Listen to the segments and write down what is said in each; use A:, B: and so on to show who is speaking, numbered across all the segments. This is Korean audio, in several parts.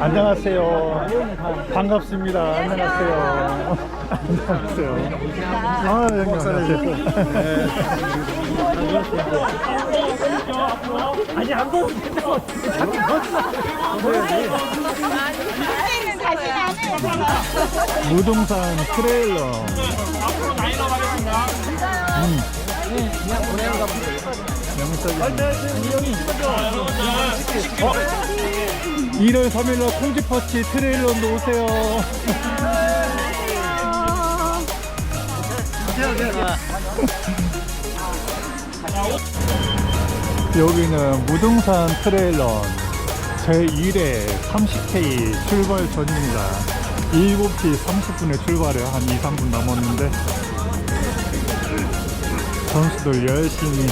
A: 안녕하세요. 반갑습니다. 안녕하세요. 안녕하세요. 아, 형님 안녕하세요.
B: 아니 안 보면 된다고 자꾸
C: 다시 나는
A: 무등산 트레일러. 음. 1월 3일날 콩지퍼치 트레일러도 오세요. 여기는 무등산 트레일런 제1회 30K 출발 전입니다. 7시 30분에 출발해요. 한 2, 3분 남았는데 선수들 열심히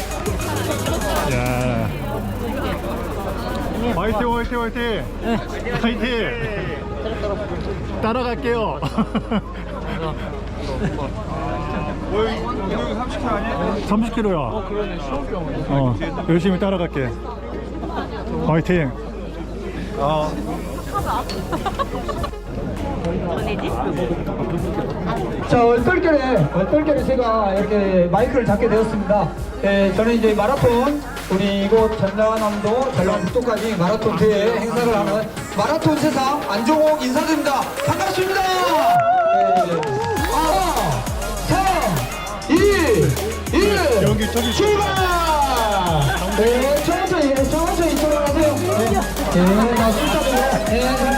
A: 야 화이팅 화이팅 화이팅. 화이팅. 따라갈게요. 30km야 어 그러네 어 열심히 따라갈게. 화이팅.
D: 자, 얼떨결에, 얼떨결에 제가 이렇게 마이크를 잡게 되었습니다. 예, 저는 이제 마라톤, 우리 이곳 전라남도, 전라북도까지 마라톤 대회 행사를 하는 마라톤 세상 안종옥 인사드립니다. 반갑습니다! 예, 하나, 3, 2, 1,
A: 여기 저기
D: 출발! 네, 천천히, 천천히 돌아가세요. 네, 네, 나 숫자대로. 네,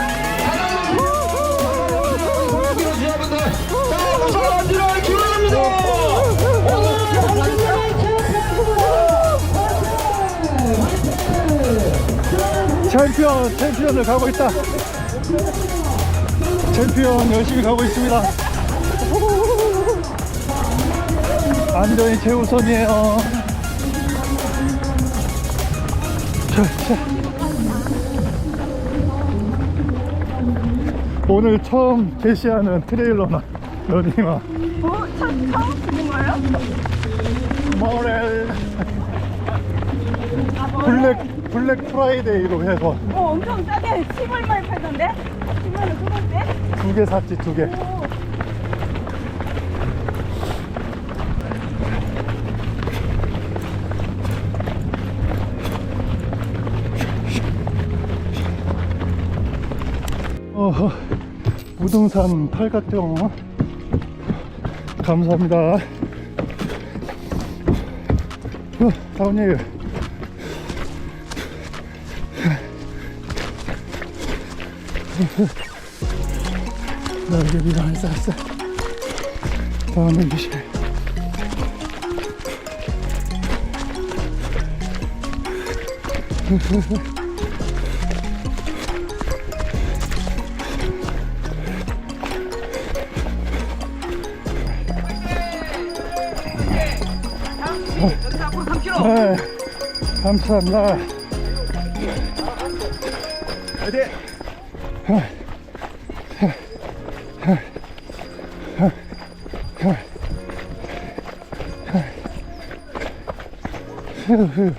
A: 챔피언 챔피언을 가고 있다 챔피언 열심히 가고 있습니다 안전이 최우선이에요 자, 자. 오늘 처음 게시하는 트레일러나 러닝화
C: 어? 차, 처음 쓰는 거예요?
A: 모렐 블랙 블랙 프라이데이로 해서
C: 어 엄청 싸게 10얼마에 팔던데? 10만원 그건데?
A: 두개 샀지 두 개. 어허, 우등산 팔각정 감사합니다. 어, 다운힐 날개비가 안 쌌어. 다음에 미실. 네, 감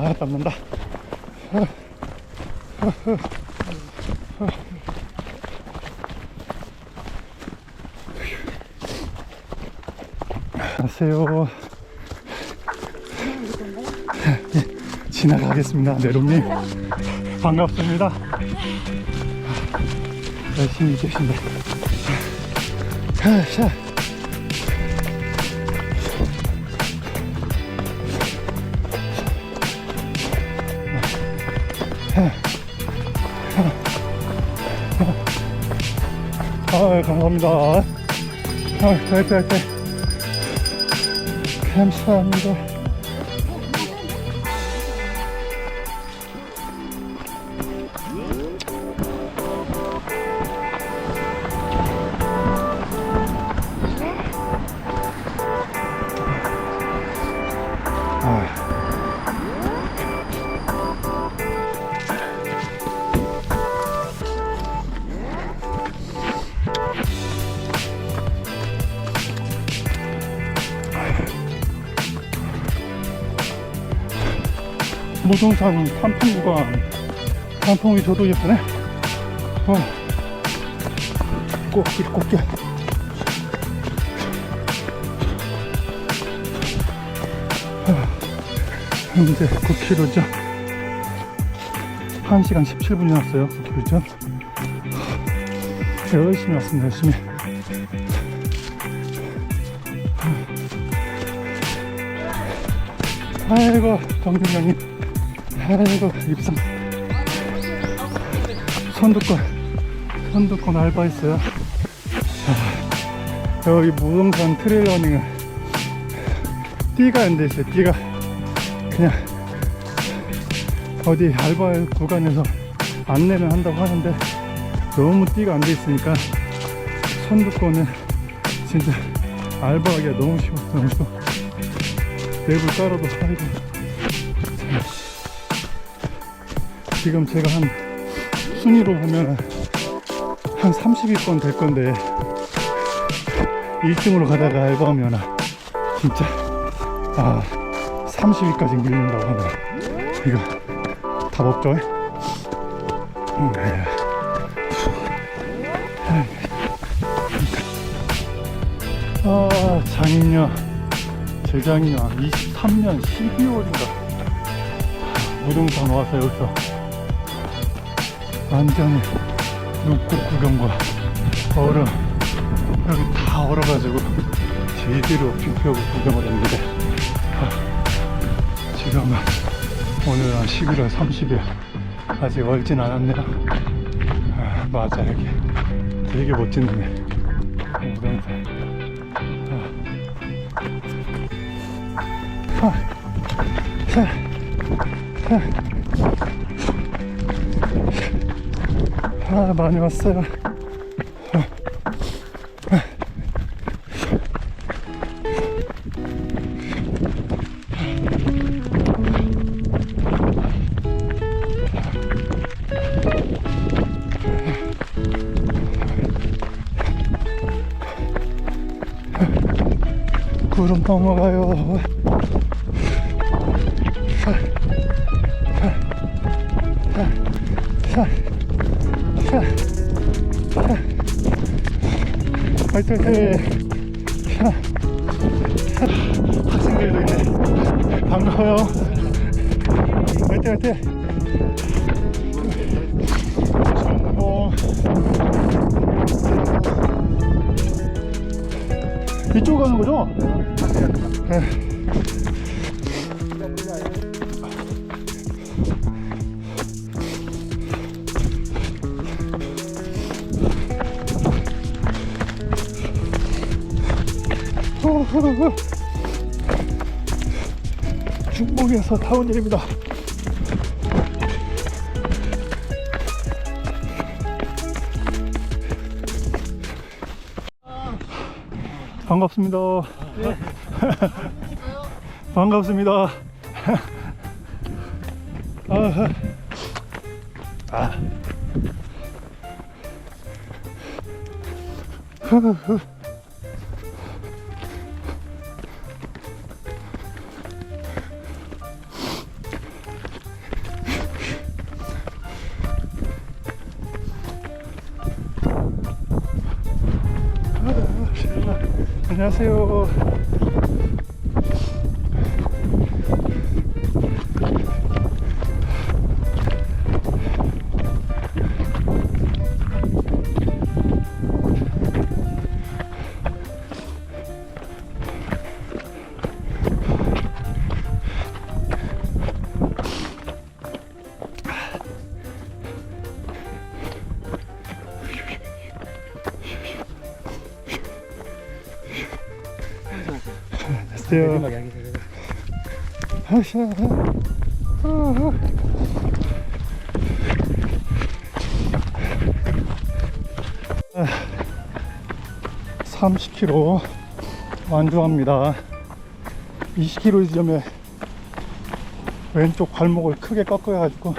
A: 아, 땀난다. 안녕하세요. 예, 지나가겠습니다, 내롱님. 반갑습니다. 열심히 계신데. 자, 아, 감사합니다. 아, 화이팅, 화이팅. 감사합니다. 아. 무동산 단풍 구간 단풍이 저도 예쁘네. 어. 꽃길 꽃길. 아, 현재 9km죠. 1시간 17분이 났어요 9km죠. 열심히 왔습니다 열심히. 아이고 정준영님 아이고 입상 선두권 선두권 알바했어요. 자, 여기 무동산 트레일러닝은 띠가 안 돼 있어요 띠가. 그냥 어디 알바 구간에서 안내는 한다고 하는데 너무 띠가 안 돼 있으니까 선두권은 진짜 알바하기가 너무 쉬워 너무 쉬워. 랩을 깔아도 아이고 지금 제가 한 순위로 보면 한 30위권 될 건데 1등으로 가다가 알바하면 진짜 아 30위까지 밀린다고 하면 이거 답 없죠? 음, 네. 아 장인녀 재작년 23년 12월인가 무등산 와서 여기서 완전히 눈꽃 구경과 얼음 여기 다 얼어가지고 제대로 핑크하고 구경을 했는데 아, 지금은 오늘은 11월 30일 아직 얼진 않았네요 아, 맞아 여기 되게 멋진 놈이네 무등산 아, 자, 자. 아, 많이 왔어요. 구름 넘어가요. 자, 자, 화이팅, 화이팅. 자, 자, 학생들도 있네. 반가워요. 화이팅, 화이팅. 어, 이쪽 가는 거죠? 네. 중국에서 타온 일입니다. 반갑습니다. 반갑습니다. 아, 아. 하샤. 아. 30km 완주합니다. 20km 지점에 왼쪽 발목을 크게 꺾어가지고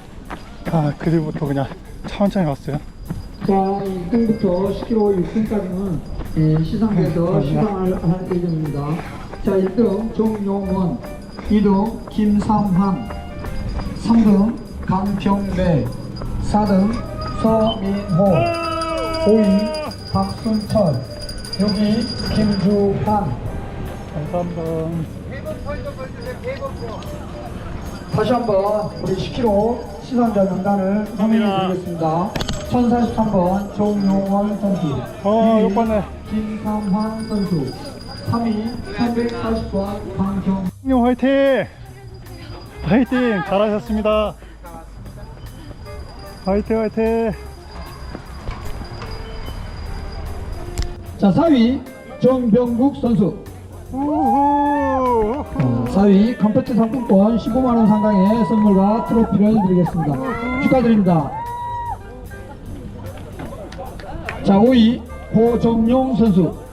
A: 아 그 뒤부터 그냥 천천히 왔어요.
D: 자, 1등부터 10km 6등까지는 예, 시상대에서 시상을 할 예정입니다. 자, 1등 정용원, 2등 김상환, 3등 강병배, 4등 서민호, 5위 박순철, 6위 김주환.
A: 감사합니다.
D: 다시 한번 우리 10km 시상자 명단을 설명해 드리겠습니다. 1043번 정용원 선수,
A: 어,
D: 2위
A: 이번에
D: 김상환 선수, 3위 340번 강경
A: 형님 화이팅! 화이팅! 잘하셨습니다. 화이팅 화이팅!
D: 자 4위 정병국 선수
A: 우후!
D: 어, 4위 컴퓨터 상품권 15만원 상당의 선물과 트로피를 드리겠습니다 축하드립니다 자 5위 호정용 선수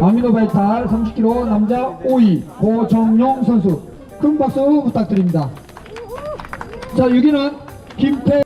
D: 아미노 발탈 30kg 남자 5위 호정용 선수. 큰 박수 부탁드립니다. 자 6위는 김태